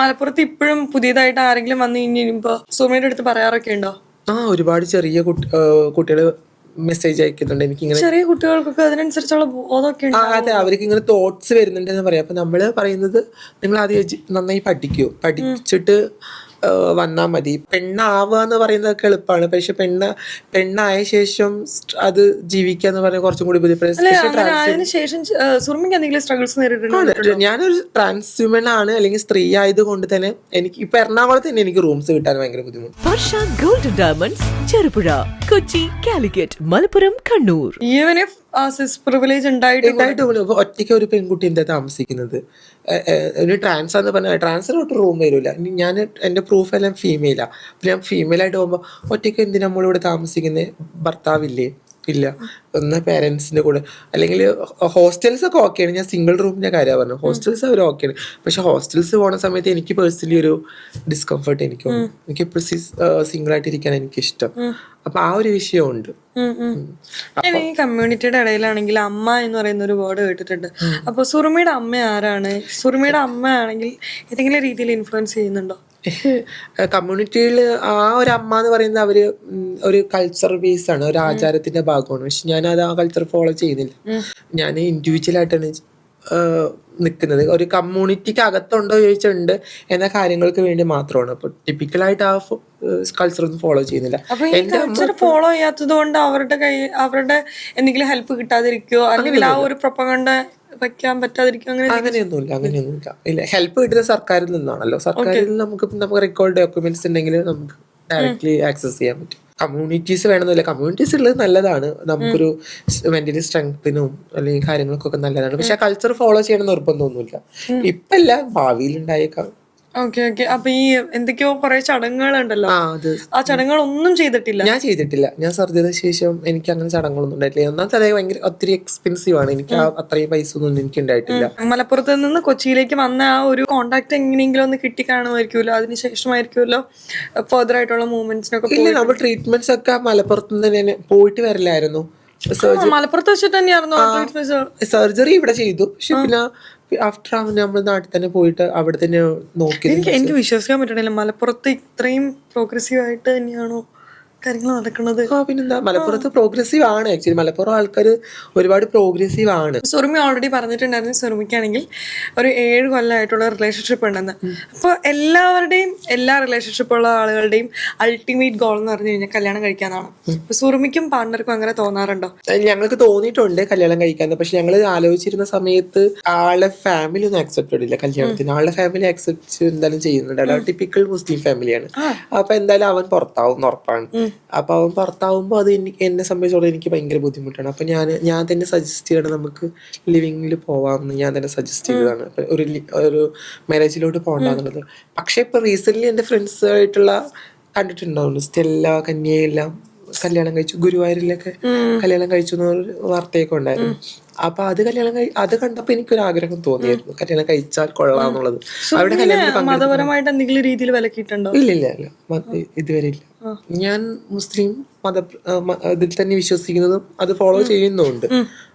മലപ്പുറത്ത് ഇപ്പോഴും പുതിയതായിട്ട് ആരെങ്കിലും വന്നു കഴിഞ്ഞിപ്പോ സുമയുടെ അടുത്ത് പറയാറൊക്കെ ഉണ്ടോ? ആ ഒരുപാട് ചെറിയ കുട്ടികൾ കുട്ടികൾ മെസ്സേജ് അയക്കുന്നുണ്ട്. എനിക്ക് ഇങ്ങനെ ചെറിയ കുട്ടികൾക്കൊക്കെ അതിനനുസരിച്ചുള്ള ബോധമൊക്കെ ഉണ്ട് അതെ അവർക്ക് ഇങ്ങനെ തോട്ട്സ് വരുന്നുണ്ട് എന്ന് പറയാം. അപ്പൊ നമ്മൾ പറയുന്നത് നിങ്ങൾ ആദ്യം നന്നായി പഠിക്കൂ. പഠിച്ചിട്ട് വന്നാൽ മതി. പെണ്ണാവുക എന്ന് പറയുന്നതൊക്കെ എളുപ്പമാണ് പക്ഷെ പെണ്ണ് പെണ്ണായ ശേഷം അത് ജീവിക്കുക എന്ന് പറഞ്ഞാൽ കുറച്ചും കൂടി ബുദ്ധിമുട്ട് ശേഷം സുർമിക്ക് എന്തെങ്കിലും സ്ട്രഗിൾസ് നേരിട്ടുണ്ട്. ഞാനൊരു ട്രാൻസ്ഹ്യൂമൻ ആണ്. അല്ലെങ്കിൽ സ്ത്രീ ആയതുകൊണ്ട് തന്നെ എനിക്ക് ഇപ്പൊ എറണാകുളത്ത് തന്നെ എനിക്ക് റൂംസ് കിട്ടാൻ ഭയങ്കര ബുദ്ധിമുട്ട്. Varsha golden diamonds Cherupuzha Kochi Calicut Malappuram Kannur. Even if ഉണ്ടായിട്ട് പോലും ഒറ്റയ്ക്ക് ഒരു പെൺകുട്ടി എന്താ താമസിക്കുന്നത് ഒരു ട്രാൻസ് എന്ന് പറഞ്ഞാൽ ട്രാൻസിനോട്ട് റൂം വരില്ല ഞാൻ എന്റെ പ്രൂഫ് എല്ലാം ഫീമെയിലാ അപ്പം ഞാൻ ഫീമെയിൽ ആയിട്ട് പോകുമ്പോൾ ഒറ്റയ്ക്ക് എന്തിനാ നമ്മളിവിടെ താമസിക്കുന്നത് ഭർത്താവില്ലേ? ഇല്ല. ഒന്ന് പേരൻസിന്റെ കൂടെ. അല്ലെങ്കിൽ ഹോസ്റ്റൽസ് ഒക്കെ ഓക്കെയാണ് ഞാൻ സിംഗിൾ റൂമിന്റെ കാര്യം പറഞ്ഞു ഹോസ്റ്റൽസ് അവർ ഓക്കെയാണ് പക്ഷെ ഹോസ്റ്റൽസ് പോണ സമയത്ത് എനിക്ക് പേഴ്സണലി ഒരു ഡിസ്കംഫർട്ട് എനിക്ക്. എനിക്ക് എപ്പോഴും സിംഗിൾ ആയിട്ട് ഇരിക്കാൻ എനിക്ക് ഇഷ്ടം അപ്പൊ ആ ഒരു വിഷയമുണ്ട്. ഈ കമ്മ്യൂണിറ്റിയുടെ ഇടയിലാണെങ്കിൽ അമ്മ എന്ന് പറയുന്ന ഒരു വേർഡ് കേട്ടിട്ടുണ്ട്. അപ്പൊ സുറുമിയുടെ അമ്മ ആരാണ്? സുറുമിയുടെ അമ്മ ആണെങ്കിൽ ഏതെങ്കിലും രീതിയിൽ ഇൻഫ്ലുവൻസ് ചെയ്യുന്നുണ്ടോ? കമ്മ്യൂണിറ്റിയിൽ ആ ഒരു അമ്മ എന്ന് പറയുന്നത് അവർ ഒരു കൾച്ചർ ബേസ് ആണ് ഒരു ആചാരത്തിന്റെ ഭാഗമാണ്. പക്ഷെ ഞാൻ അത് ആ കൾച്ചർ ഫോളോ ചെയ്യുന്നില്ല ഞാൻ ഇൻഡിവിജ്വൽ ആയിട്ടാണ് നിൽക്കുന്നത് ഒരു കമ്മ്യൂണിറ്റിക്ക് അകത്തുണ്ടോ ചോദിച്ചിട്ടുണ്ട് എന്ന കാര്യങ്ങൾക്ക് വേണ്ടി മാത്രമാണ്. അപ്പൊ ടിപ്പിക്കലായിട്ട് ആ കൾച്ചർ ഒന്നും ഫോളോ ചെയ്യുന്നില്ല. കൾച്ചർ ഫോളോ ചെയ്യാത്തത് കൊണ്ട് അവരുടെ കൈ അവരുടെ എന്തെങ്കിലും ഹെൽപ്പ് കിട്ടാതിരിക്കോ അല്ലെങ്കിൽ ആ ഒരു പ്രൊപ്പകണ്ട വെക്കാൻ പറ്റാതിരിക്കും അങ്ങനെ അങ്ങനെയൊന്നുമില്ല അങ്ങനെയൊന്നുമില്ല. ഇല്ല ഹെൽപ്പ് കിട്ടുന്നത് സർക്കാരിൽ നിന്നാണല്ലോ. സർക്കാരിൽ നിന്ന് നമുക്ക് നമുക്ക് റെക്കോർഡ് ഡോക്യുമെന്റ്സ് ഉണ്ടെങ്കിൽ നമുക്ക് ഡയറക്ട്ലി ആക്സസ് ചെയ്യാൻ പറ്റും. കമ്മ്യൂണിറ്റീസ് വേണമെന്നില്ല. കമ്മ്യൂണിറ്റീസ് ഉള്ളത് നല്ലതാണ്. നമുക്കൊരു മെന്റലി സ്ട്രെങ്തിനും അല്ലെങ്കിൽ കാര്യങ്ങൾക്കൊക്കെ നല്ലതാണ്. പക്ഷെ ആ കൾച്ചർ ഫോളോ ചെയ്യണം നിർബന്ധമൊന്നുമില്ല. ഇപ്പല്ല ഭാവിയിൽ ഉണ്ടായേക്കാം ഓക്കെ ഓക്കെ. അപ്പൊ ഈ എന്തൊക്കെയോ കുറെ ചടങ്ങുകളുണ്ടല്ലോ. ആ അത് ആ ചടങ്ങുകളൊന്നും ചെയ്തിട്ടില്ല. ഞാൻ ചെയ്തിട്ടില്ല. ഞാൻ സർജറി ശേഷം എനിക്ക് അങ്ങനെ ചടങ്ങുകളൊന്നും ഉണ്ടായിട്ടില്ല. ഒന്നാമത്തെ അതായത് ഭയങ്കര ഒത്തിരി എക്സ്പെൻസീവ് ആണ്. എനിക്ക് ആ അത്രയും പൈസ ഒന്നും എനിക്ക് ഉണ്ടായിട്ടില്ല. മലപ്പുറത്ത് നിന്ന് കൊച്ചിയിലേക്ക് വന്ന ആ ഒരു കോണ്ടാക്ട് എങ്ങനെയെങ്കിലും ഒന്ന് കിട്ടി കാണുമായിരിക്കുമല്ലോ അതിനുശേഷമായിരിക്കുമല്ലോ ഫർദർ ആയിട്ടുള്ള മൂവ്മെന്റ്സിനൊക്കെ ഇല്ല നമ്മൾ ട്രീറ്റ്മെന്റ്സ് ഒക്കെ മലപ്പുറത്ത് നിന്ന് തന്നെ പോയിട്ട് വരില്ലായിരുന്നു. മലപ്പുറത്ത് വെച്ചിട്ട് തന്നെയായിരുന്നു സർജറി ഇവിടെ ചെയ്തു. പക്ഷെ പിന്നെ ആഫ്റ്റർ നമ്മൾ നാട്ടിൽ തന്നെ പോയിട്ട് അവിടെ തന്നെ നോക്കി എനിക്ക് എനിക്ക് വിശ്വസിക്കാൻ പറ്റണില്ല. മലപ്പുറത്ത് ഇത്രയും പ്രോഗ്രസീവ് ആയിട്ട് തന്നെയാണോ കാര്യങ്ങൾ നടക്കുന്നത്. ആ പിന്നെന്താ? മലപ്പുറത്ത് പ്രോഗ്രസീവ് ആണ്. ആക്ച്വലി മലപ്പുറം ആൾക്കാർ ഒരുപാട് പ്രോഗ്രസീവ് ആണ്. സുറുമി ഓൾറെഡി പറഞ്ഞിട്ടുണ്ടായിരുന്നു. സുറുമിക്കാണെങ്കിൽ ഒരു ഏഴ് കൊല്ലമായിട്ടുള്ള റിലേഷൻഷിപ്പ് ഉണ്ടെന്ന്. അപ്പോൾ എല്ലാവരുടെയും എല്ലാ റിലേഷൻഷിപ്പ് ഉള്ള ആളുകളുടെയും അൾട്ടിമേറ്റ് ഗോൾ എന്ന് പറഞ്ഞു കഴിഞ്ഞാൽ കല്യാണം കഴിക്കാനാണ് അപ്പൊ സുറുമിക്കും പാർട്ണർക്കും അങ്ങനെ തോന്നാറുണ്ടോ? ഞങ്ങൾക്ക് തോന്നിയിട്ടുണ്ട് കല്യാണം കഴിക്കാൻ പക്ഷെ ഞങ്ങൾ ആലോചിച്ചിരുന്ന സമയത്ത് ആളെ ഫാമിലി ഒന്നും അക്സെപ്റ്റ് ഇല്ല കല്യാണത്തിന്. ആളുടെ ഫാമിലി അക്സെപ്റ്റ് എന്തായാലും ചെയ്യുന്നുണ്ട്. ടിപ്പിക്കൽ മുസ്ലിം ഫാമിലിയാണ് അപ്പൊ എന്തായാലും അവൻ പുറത്താവും ഉറപ്പാണ്. അപ്പൊ അവൻ പുറത്താവുമ്പോൾ അത് എനിക്ക് എന്നെ സംബന്ധിച്ചോളം എനിക്ക് ഭയങ്കര ബുദ്ധിമുട്ടാണ്. അപ്പൊ ഞാൻ ഞാൻ തന്നെ സജസ്റ്റ് ചെയ്യണം നമുക്ക് ലിവിങ്ങിൽ പോവാമെന്ന് ഞാൻ തന്നെ സജസ്റ്റ് ചെയ്തതാണ്. ഒരു ഒരു മാരേജിലോട്ട് പോകണ്ടെന്നുള്ളത് പക്ഷെ ഇപ്പൊ റീസെന്റ് എന്റെ ഫ്രണ്ട്സ് ആയിട്ടുള്ള കണ്ടിട്ടുണ്ടാവുള്ളൂ സ്റ്റെല്ല കന്യയെല്ലാം കല്യാണം കഴിച്ചു. ഗുരുവായൂരിലൊക്കെ കല്യാണം കഴിച്ചു എന്നൊരു വാർത്തയൊക്കെ ഉണ്ടായിരുന്നു. അപ്പൊ അത് കല്യാണം കഴി അത് കണ്ടപ്പോ എനിക്കൊരു ആഗ്രഹം തോന്നിയായിരുന്നു കല്യാണം കഴിച്ചാൽ കൊള്ളാന്നുള്ളത് അവിടെ മതപരമായിട്ട് എന്തെങ്കിലും രീതിയിൽ വിലക്കിയിട്ടുണ്ടോ? ഇല്ല ഇല്ല ഇല്ല. ഇതുവരെ ഇല്ല. ഞാൻ മുസ്ലിം മത ഇതിൽ തന്നെ വിശ്വസിക്കുന്നതും അത് ഫോളോ ചെയ്യുന്നുണ്ട്.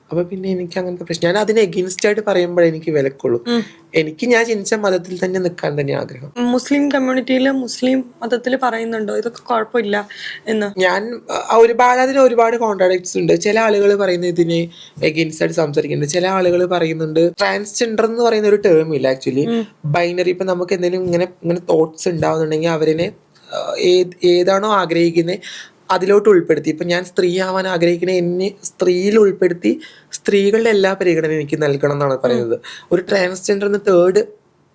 അപ്പൊ പിന്നെ എനിക്ക് അങ്ങനത്തെ പ്രശ്നം. ഞാൻ അതിനെ എഗെയിൻസ്റ്റ് ആയിട്ട് പറയുമ്പോഴേ എനിക്ക് വിലക്കുള്ളൂ. എനിക്ക് ഞാൻ ജനിച്ച മതത്തിൽ തന്നെ നിൽക്കാൻ തന്നെ ആഗ്രഹം. മുസ്ലിം കമ്മ്യൂണിറ്റിയിൽ മുസ്ലിം മതത്തിൽ പറയുന്നുണ്ടോ? ഇതൊക്കെ കുഴപ്പമില്ല എന്ന്. ഞാൻ ഒരുപാട് അതിന് ഒരുപാട് കോൺട്രാഡിക്ട്സ് ഉണ്ട്. ചില ആളുകൾ പറയുന്നത് ഇതിന് എഗെയിൻസ്റ്റ് ആയിട്ട് സംസാരിക്കുന്നുണ്ട്. ചില ആളുകൾ പറയുന്നുണ്ട് ട്രാൻസ്ജെൻഡർ എന്ന് പറയുന്ന ഒരു ടേം ഇല്ല ആക്ച്വലി ബൈനറി ഇപ്പൊ നമുക്ക് എന്തെങ്കിലും ഇങ്ങനെ ഇങ്ങനെ തോട്ട്സ് ഉണ്ടാവുന്നുണ്ടെങ്കിൽ അവരെ ഏതാണോ ആഗ്രഹിക്കുന്നത് അതിലോട്ട് ഉൾപ്പെടുത്തി. ഇപ്പം ഞാൻ സ്ത്രീ ആവാൻ ആഗ്രഹിക്കുന്ന എന്നെ സ്ത്രീയിൽ ഉൾപ്പെടുത്തി സ്ത്രീകളുടെ എല്ലാ പരിഗണനയും എനിക്ക് നൽകണം എന്നാണ് പറയുന്നത്. ഒരു ട്രാൻസ്ജെൻഡർ എന്ന തേർഡ്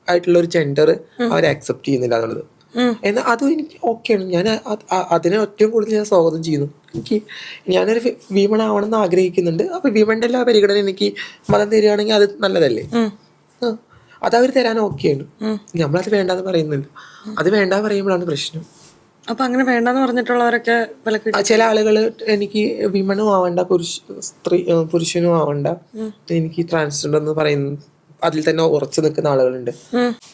ആയിട്ടുള്ള ഒരു ജെൻഡർ അവർ അക്സെപ്റ്റ് ചെയ്യുന്നില്ല എന്നുള്ളത്. എന്നാൽ അതും എനിക്ക് ഓക്കെയാണ് ഞാൻ അതിനെ ഏറ്റവും കൂടുതൽ ഞാൻ സ്വാഗതം ചെയ്യുന്നു. എനിക്ക് ഞാനൊരു വിമൺ ആവണമെന്ന് ആഗ്രഹിക്കുന്നുണ്ട്. അപ്പൊ വിമന്റെ എല്ലാ പരിഗണന എനിക്ക് മതം തരികയാണെങ്കിൽ അത് നല്ലതല്ലേ? ആ. അതവർ തരാൻ ഓക്കെയാണ് നമ്മളത് വേണ്ടാന്ന് പറയുന്നില്ല. അത് വേണ്ട പറയുമ്പോഴാണ് പ്രശ്നം. അപ്പൊ അങ്ങനെ വേണ്ടെന്ന് പറഞ്ഞിട്ടുള്ളവരൊക്കെ വിലക്കിട്ടു ആ, ചില ആളുകൾ എനിക്ക് വിമണും ആവണ്ട പുരുഷ സ്ത്രീ ഏ, പുരുഷനും ആവണ്ട. എനിക്ക് ട്രാൻസ്ജെൻഡർ എന്ന് പറയുന്ന അതിൽ തന്നെ ഉറച്ചു നിൽക്കുന്ന ആളുകളുണ്ട്.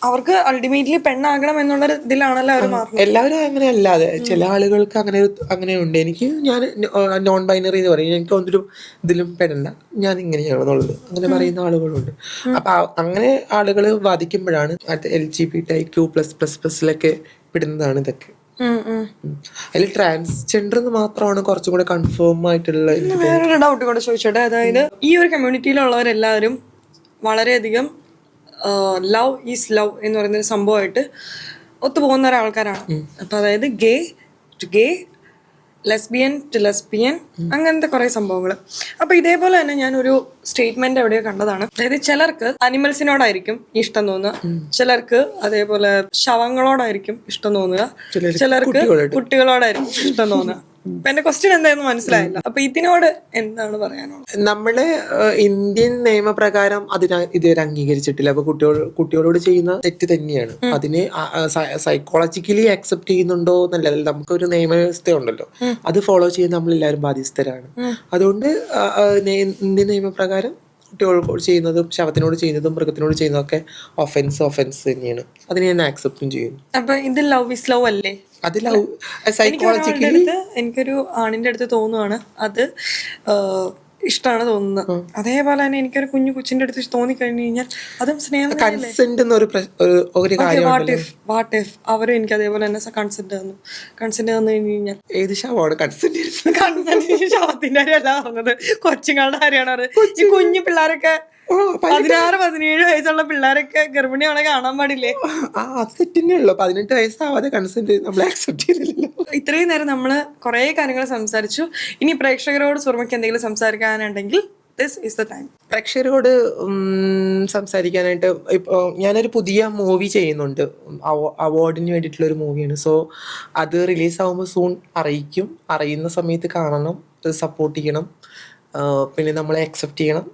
അവർക്ക് അൾട്ടിമേറ്റ്ലി പെണ്ണാകണം എന്നുള്ള ഇതിലാണല്ലോ അവർ മാറുന്നത്. എല്ലാവരും അങ്ങനെ അല്ലാതെ ചില ആളുകൾക്ക് അങ്ങനെ ഒരു- അങ്ങനെയുണ്ട് എനിക്ക് ഞാൻ നോൺ ബൈനറി എന്ന് പറയും. എനിക്ക് ഒന്നൊരു ഇതിലും പെടണ്ട. ഞാൻ ഇങ്ങനെയാണെന്നുള്ളത് അങ്ങനെ പറയുന്ന ആളുകളുണ്ട്. അപ്പൊ ആ- അങ്ങനെ ആളുകൾ വാദിക്കുമ്പോഴാണ് L G B T Q plus plus പ്ലസിലൊക്കെ പെടുന്നതാണ് ഇതൊക്കെ. അതിൽ ട്രാൻസ്ജെൻഡർ മാത്രമാണ് കുറച്ചും കൂടെ കൺഫേം ആയിട്ടുള്ള വേറൊരു ഡൗട്ട് കൂടെ ചോദിച്ചോട്ടെ. അതായത് ഈ ഒരു കമ്മ്യൂണിറ്റിയിലുള്ളവരെല്ലാവരും വളരെയധികം ലവ് ഈസ് ലവ് എന്ന് പറയുന്ന ഒരു സംഭവമായിട്ട് ഒത്തുപോകുന്ന ഒരാൾക്കാരാണ്. അപ്പൊ അതായത് gay gay lesbian to lesbian അങ്ങനത്തെ കുറെ സംഭവങ്ങൾ അപ്പൊ ഇതേപോലെ തന്നെ ഞാൻ ഒരു സ്റ്റേറ്റ്മെന്റ് എവിടെയോ കണ്ടതാണ്. അതായത് ചിലർക്ക് അനിമൽസിനോടായിരിക്കും ഇഷ്ടം തോന്നുക. ചിലർക്ക് അതേപോലെ ശവങ്ങളോടായിരിക്കും ഇഷ്ടം തോന്നുക. ചിലർക്ക് കുട്ടികളോടായിരിക്കും ഇഷ്ടം തോന്നുക. എന്റെ ക്വസ്റ്റ്യൻ എന്തായിരുന്നു മനസ്സിലായില്ല. അപ്പൊ ഇതിനോട് എന്താണ് പറയാനുള്ളത്? നമ്മളെ ഇന്ത്യൻ നിയമപ്രകാരം അതിന് ഇതുവരെ അംഗീകരിച്ചിട്ടില്ല. അപ്പൊ കുട്ടികൾ കുട്ടികളോട് ചെയ്യുന്ന തെറ്റ് തന്നെയാണ്. അതിന് സൈക്കോളജിക്കലി അക്സെപ്റ്റ് ചെയ്യുന്നുണ്ടോ എന്നല്ല നമുക്കൊരു നിയമവ്യവസ്ഥ ഉണ്ടല്ലോ അത് ഫോളോ ചെയ്യാൻ നമ്മൾ എല്ലാവരും ബാധ്യസ്ഥരാണ് അതുകൊണ്ട് ഇന്ത്യൻ നിയമപ്രകാരം കുട്ടികളോട് ചെയ്യുന്നതും ശവത്തിനോട് ചെയ്യുന്നതും മൃഗത്തിനോട് ചെയ്യുന്നതൊക്കെ ഒഫൻസ് ഒഫൻസ് തന്നെയാണ്. അതിനെ ഞാൻ ആക്സെപ്റ്റും ചെയ്യുന്നു. അപ്പൊ ഇത് ലവ് ഇസ് ലവ് അല്ലേ? അത് ലവ് സൈക്കോളജിക്കലി എനിക്കൊരു ആണിന്റെ അടുത്ത് തോന്നുവാണ്. അത് ഇഷ്ടമാണ് തോന്നുന്നത് അതേപോലെ തന്നെ എനിക്കൊരു കുഞ്ഞു കൊച്ചിന്റെ അടുത്ത് തോന്നി കഴിഞ്ഞു കഴിഞ്ഞാൽ അതും സ്നേഹം കൺസെന്റ് എന്നൊരു ഒരു- കാര്യം വാട്ട് ഇഫ് വാട്ട് ഇഫ് അവരും എനിക്ക് അതേപോലെ തന്നെ കൺസെന്റ് തന്നു. കൺസെന്റ് തന്നു കഴിഞ്ഞു കഴിഞ്ഞാൽ ഏത് ശവമാണ് കൺസെന്റ് കൺസെന്റ് ശവത്തിന്റെ കാര്യമല്ല പറഞ്ഞത് കൊച്ചുങ്ങളുടെ കാര്യമാണ് ഈ കുഞ്ഞു പിള്ളേരൊക്കെ പതിനാറ് പതിനേഴ് വയസ്സുള്ള പിള്ളേരൊക്കെ ഗർഭിണിയാണെ കാണാൻ പാടില്ലേ? ആ അത് തെറ്റന്നെയുള്ളൂ പതിനെട്ട് വയസ്സാവാതെ കൺസെന്റ് നമ്മൾ ആക്സെപ്റ്റ് ചെയ്തില്ലല്ലോ. ഇത്രയും നേരം നമ്മൾ കുറേ കാര്യങ്ങൾ സംസാരിച്ചു. ഇനി പ്രേക്ഷകരോട് സുർമയ്ക്ക് എന്തെങ്കിലും സംസാരിക്കാനുണ്ടെങ്കിൽ ദിസ് ഇസ് ദ ടൈം പ്രേക്ഷകരോട് സംസാരിക്കാനായിട്ട് ഇപ്പോൾ ഞാനൊരു പുതിയ മൂവി ചെയ്യുന്നുണ്ട്. അവാർഡിന് വേണ്ടിയിട്ടുള്ള ഒരു മൂവിയാണ് സോ അത് റിലീസ് ആവുമ്പോൾ സൂൺ അറിയിക്കും. അറിയുന്ന സമയത്ത് കാണണം. സപ്പോർട്ട് ചെയ്യണം. പിന്നെ നമ്മളെ അക്സെപ്റ്റ് ചെയ്യണം.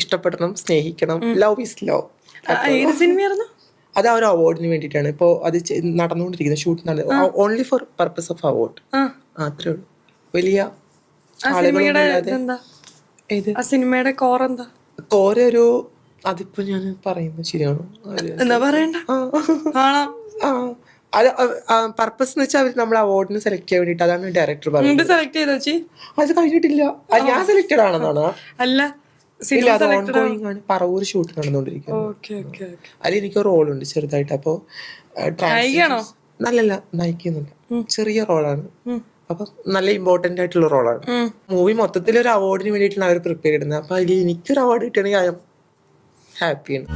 ഇഷ്ടപ്പെടണം സ്നേഹിക്കണം. ലവ് ഇസ് ലവ് ഏത് സിനിമയായിരുന്നു? അത് ആ ഒരു അവാർഡിന് വേണ്ടിയിട്ടാണ്. ഇപ്പോൾ അത് നടന്നുകൊണ്ടിരിക്കുന്നത് shoot only for purpose of award അത്രേ ഉള്ളൂ. വലിയ ആ സിനിമയുടെ കോർ എന്താ? കോര ഒരു അതിപ്പോ ഞാൻ പറയുന്നത് ശരിയാണോ? എന്താ പറയണ്ട. അത് പർപ്പസ് എന്ന് വെച്ചാൽ അവർ നമ്മൾ അവാർഡിന് സെലക്ട് ചെയ്യാൻ വേണ്ടിട്ട് അതാണ് ഡയറക്ടർ പറഞ്ഞത് സെലക്ട് ചെയ്തോ അത് കഴിഞ്ഞിട്ടില്ല. ഞാൻ സെലക്ടഡ് ആണെന്നാണ്? അല്ല ഇല്ല സിനിമ ഓൺ ഗോയിങ് ആണ്. പറവൂർ ഷൂട്ട് നടന്നുകൊണ്ടിരിക്കുന്നത് അതിൽ എനിക്ക് റോൾ ഉണ്ട് ചെറുതായിട്ട്. അപ്പോ? നല്ലല്ല നയിക്കുന്നുണ്ട് ചെറിയ റോളാണ്. അപ്പൊ നല്ല ഇമ്പോർട്ടന്റ് ആയിട്ടുള്ള റോളാണ്. മൂവി മൊത്തത്തിൽ ഒരു അവാർഡിന് വേണ്ടിയിട്ടാണ് അവർ പ്രിപ്പയർ ചെയ്യുന്നത് അപ്പൊ അതിൽ എനിക്കൊരു അവാർഡ് കിട്ടണമെങ്കിൽ ഐ എം ഹാപ്പിയാണ്